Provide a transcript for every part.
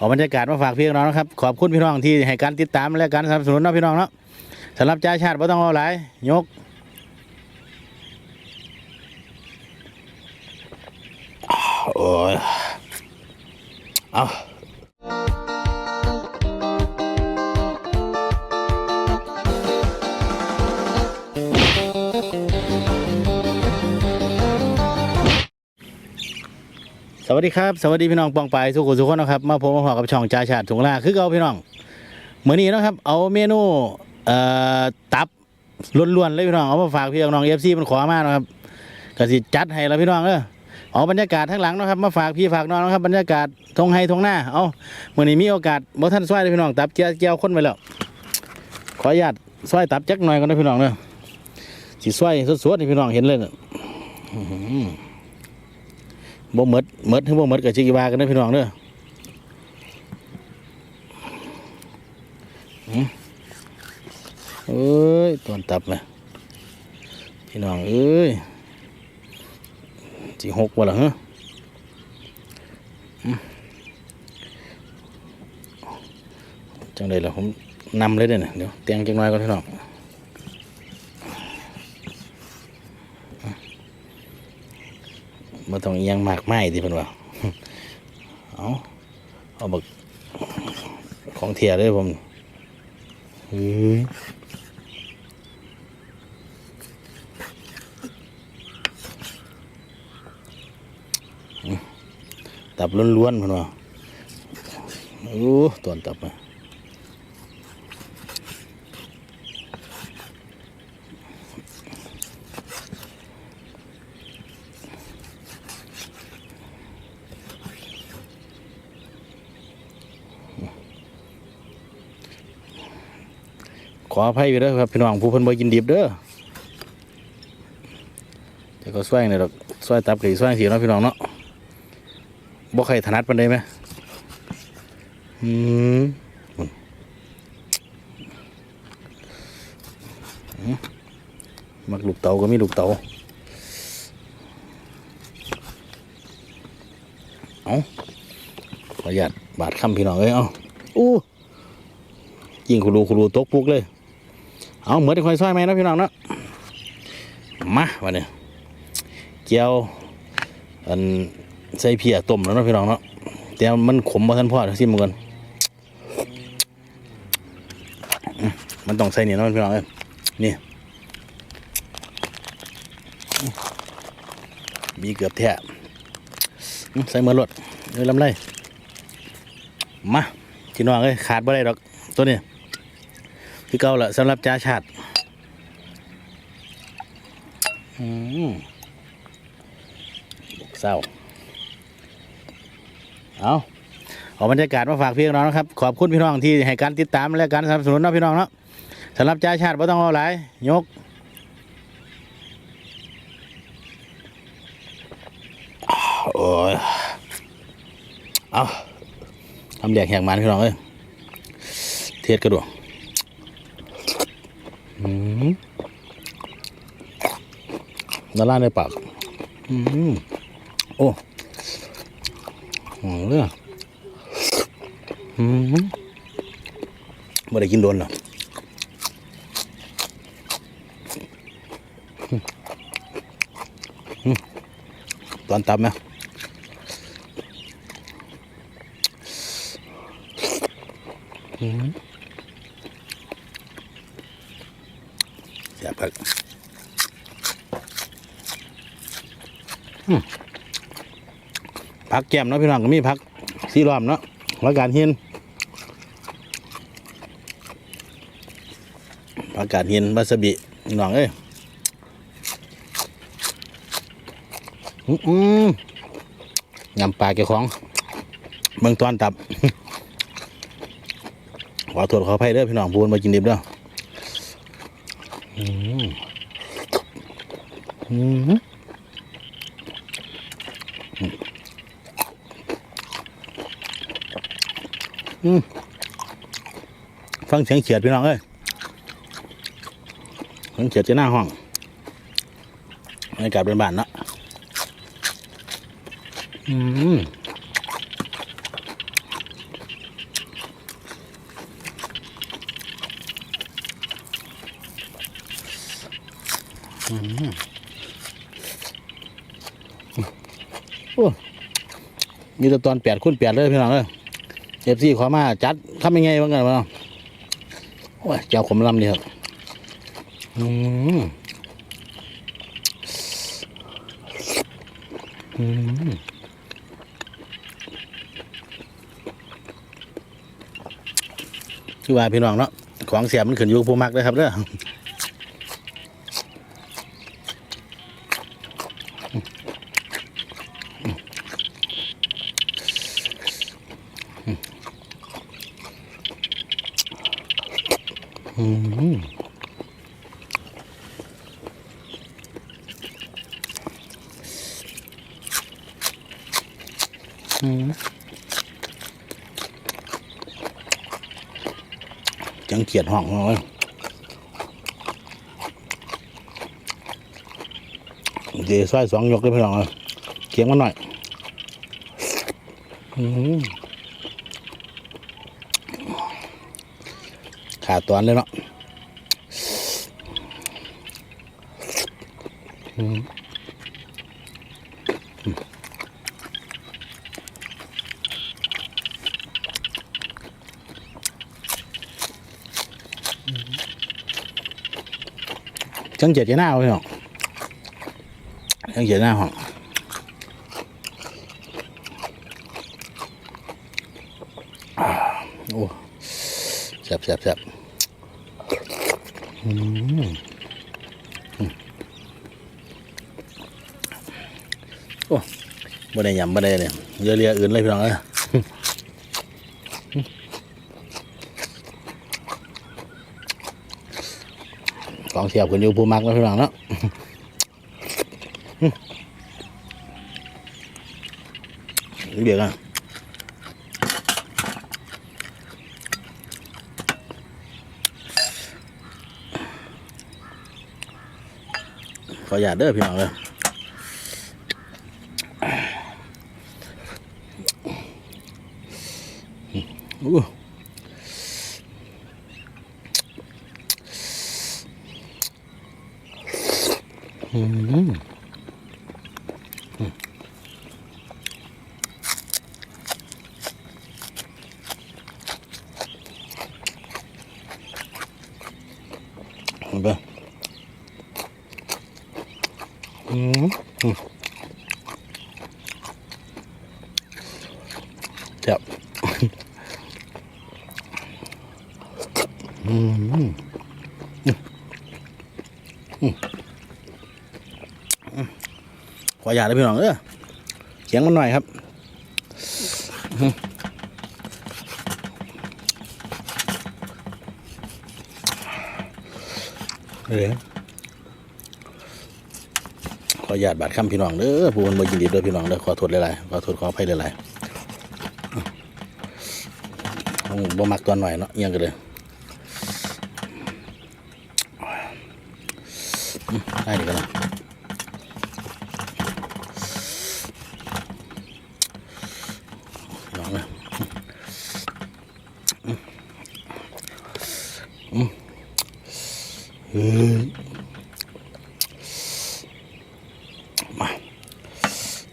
เอาบรรยากาศมาฝากพี่น้องนะครับ ขอบคุณพี่น้องที่ให้การติดตามและการสนับสนุนนะพี่น้องเนาะสำหรับจ้าชาติไ่ต้องเอาหลายยกโอ้ยเอา สวัสดีครับสวัสดีพี่น้องปองไปสุขุสุขคนนะครับมาพบมาพอกับช่องจ่าชาติถุงลาคือเก่าพี่น้องเหมือนนี้นะครับ เอาเมนูเอ่อตับล้วนๆเลยพี่น้องเอามาฝากพี่น้องเอฟซีมันขอมาเนะครับก็สิจัดให้แล้วพี่น้องเออเอาบรรยากาศทั้างหลังนะครับมาฝากพี่ฝากน้องนะครับบรรยากาศทงไฮทงหน้าเอามื้อนี้มีโอกาสบ่ทันซอยเลยพี่น้องตับเจียวเจียวคนไปแล้วขออนุญาตซอยตับจักหน่อยก่อนนะพี่น้องเด้อสิซอยสดๆให้พี่น้องเห็นเลยเน่ะ บ่มดมดถึงบ่มดก็สิว่ากันนะพี่น้องเด้ออื้อเอ้ยตอนตับนะพี่น้องเอ้ยสิหกบ่ล่ะฮะจังได๋ล่ะผมนำเลยเด้อเนี่ยเดี๋ยวเตียงจังน้อยก่อนพี่น้อง มาต้องอิหยังมากไม้ดิเพิ่นว่าเอาเอาบักของเทียเลยผมอืมตับล้วนๆเพิ่นว่าโอ้ตัวตับอะ ข ออภัยไปเด้อครับพี่น้องผู้เพิ่นบ่กินดิบเด้อแต่ก็ช่วยนี่ดอกช่วยตับกับช่วยสีเนาะพี่น้องเนาะบ่ใครถนัดปานใดไหมอืมมักลูกเต๋าก็มีลูกเต๋าเอาขออนุญาตบาดคำพี่น้องเอ้ยเอาอู้ยิงคุรูคุรูตกปุกเลย เอาเหมือนที่คอยซอยไหมนะพี่น้องเนาะมาวันนี้เกี๊ยวอันใส่เพียต้มแล้วนะพี่น้องเนาะแต่มันขมมาทันพ่อเดี๋ยวซิมกันอืมมันต้องใส่นี่เนาะพี่น้องเอ้ยนี่มีเกือบแท้ใส่เมื่อรดเลยลำไรมาพี่น้องเอ้ยขาดบ่ได้ดอกตัวนี้ คือเก่าละสำหรับจ่าชาติอืมเศร้า เอาเอาบรรยากาศมาฝากพี่น้องนะครับ ขอบคุณพี่น้องที่ให้การติดตามและการสนับสนุนนะพี่น้องเนาะสำหรับจ่าชาติไม่ต้องเอาหลายยกโอ้ยเอาทำแดกแหกมันพี่น้องเอ้ยเทียดกระดูก ละลายในปากอืมโอ้หอมเลยอะอืมไม่ได้กินโดนหรอตอนตับไหมอืม อย่าพัก อืมพักแก้มเนาะพี่น้องก็มีพักสีรอมเนาะแล้วการเห็นผักกาดเห็นบาสบิพี่น้องเอ้ยอืมยำปลาแกของเมืองตอนตับ ขอโทษขออภัยเด้อพี่น้องพูนมากินดิบเด้ออืมอืม ฟังเสียงเขียดพี่น้องเอ้ยฟังเขียดจะหน้าห้องไม่กลับเป็นบ้านเนาะอืมโอ้มีแต่ตอนแปดคุณแปดเลยพี่น้องเอ้ย เอฟซีขอมาจัดทำยังไงบ้างกันบ้างโอ้ยเจ้าขมลำนี่ครับอืมอืมคือว่าพี่น้องเนาะของเสียมันขึ้นอยู่กับผู้มักเลยครับเด้อ จังเขียดห้องเลยเดี๋ยวซอยสองยกเลยพี่น้องเลยเคียงมันหน่อยขาดตอนเลยเนาะ จังเจ็ดจะหน้าเอาพี่น้องจังเจ็ดหน้าห้องอ่าโอ้แซ่บแซ่บแซ่บอืมอืมโอ้บ่ได้ยำบ่ได้เลยเรือเรืออื่นเลยพี่น้องเอ้ย กองเสียบกันอยู่ผู้มักแล้วพี่น้องเนาะเบียร์กันขออย่าเด้อพี่น้องเลยอู้ อืมเอาไปอืมอืมเจ็บอืมอืมอืมข ออยาตเลยพี่น้องเออเสียงมันหน่อยครับอืมเดี๋ยวขออนุญาตบาดคำพี่น้องเด้อผู้คนบ่ยินดีด้วยพี่น้องเด้อขอโทษหลายๆขอโทษขออภัยหลายๆอืมบ่มักตอนหน่อยเนาะเอียงกันเลยได้ดีกันนะน้องนะอืมอื มเฮ้ย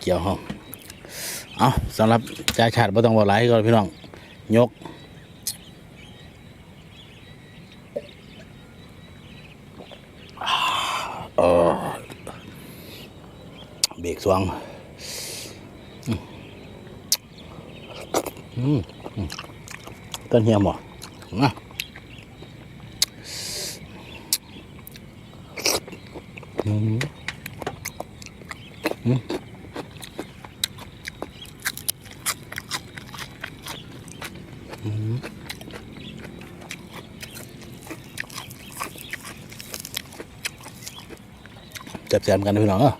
เกี่ยวห้องเอาสำหรับจ่ายชาติบ่ต้องบอกหลายก่อนพี่น้อง ยกเบรกสวงอืมต้นเฮียมบ่นะอืม จับแซมกันพี่น้องอะ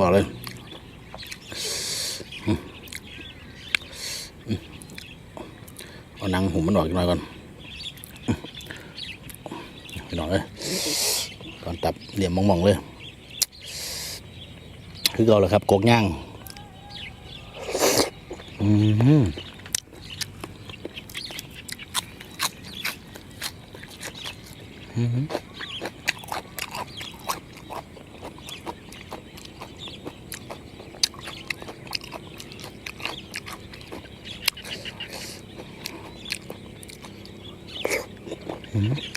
บอกเลยเอานังหุ่มมันออกหน่อยก่อนหน่อยเลยก่อนตับเหลี่ยมมองๆเลย คือเราแหละครับกกย่างอืมอืม bunlar.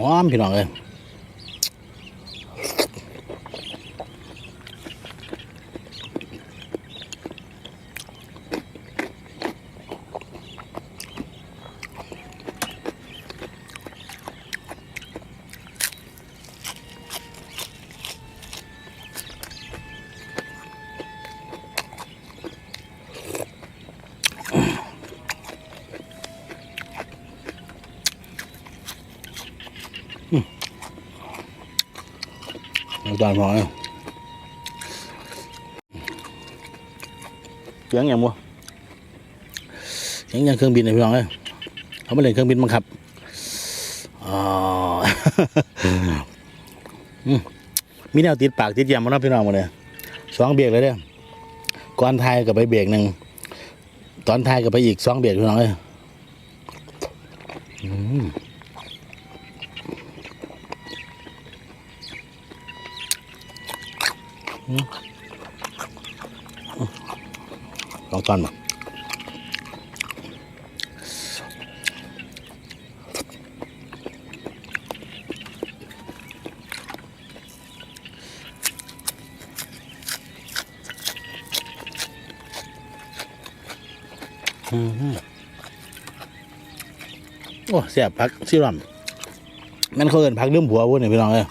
หอมพี่น้องเอ้ย น้ำตาลพอแล้วเสียงย่างบัวเสียงย่างเครื่องบินเลยพี่น้องเอ้ยเขาไม่เล่นเครื่องบินบังคับอ๋อมีแนวติดปากติดยำมาเนาะพี่น้องมาเลยสองเบรกเลยเด้อก่อนไทายกับไปเบรกหนึ่งตอนไทายกับไปอีกสองเบรกพี่น้องเอ้ยอืม ลองตอนมาอืมโอ้เสียบพักซิรัมมันเขาเอินพักเรื่องผัววุ้นเนี่ยพี่น้องเอ้ย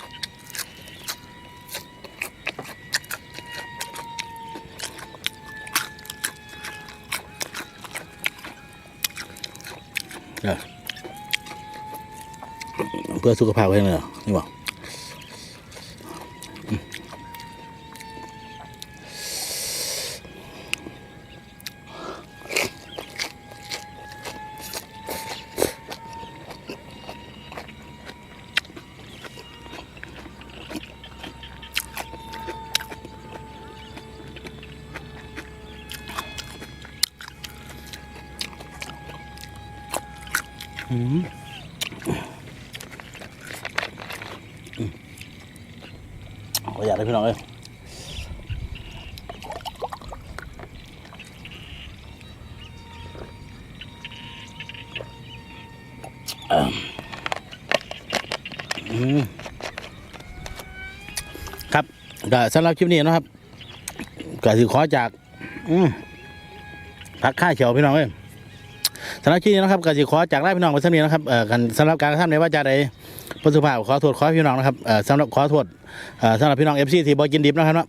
พื่อสุขภาพไว้เลยเหรอนี่บอก ประหยัดเลยพี่น้องเอ้ยครับก็สำหรับคลิปนี้นะครับก็สิขอจากพักค่าเฉียวพี่น้องเอ้ยสำหรับคลิปนี้นะครับก็สิขอจากไล่พี่น้องไปสักนิดนะครับเอ่อกันสำหรับการทำในว่าจะใด พระสุภาพขอโทษขอพี่น้องนะครับสำหรับขอโทษเอ่อสำหรับพี่น้องเอฟซีที่บอกินดิบนะครับเนาะ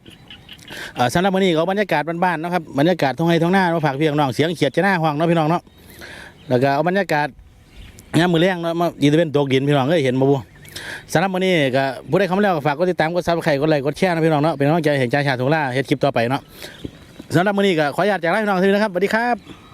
สำหรับวันนี้ก็บรรยากาศบ้านๆนะครับบรรยากาศท้องไร่ท้องหน้ามาฝากพี่น้องเสียงเขียดจะหน้าห้องเนาะพี่น้องเนาะแล้วก็เอาบรรยากาศยามมือเลี้ยงเนาะมาอีตะเป็นตกดินพี่น้องเอ้ยเห็นมาบูสำหรับวันนี้ก็ผู้ใดเข้ามาแล้วก็ฝากกดติดตามกดซับสไครกดไลค์กดแชร์นะพี่น้องเนาะเป็นกำลังใจเห็นใจชาติทุงล่าเฮ็ดคลิปต่อไปเนาะสำหรับวันนี้ก็ขออนุญาตจากลาพี่น้องทีนะครับสวัสดีครับ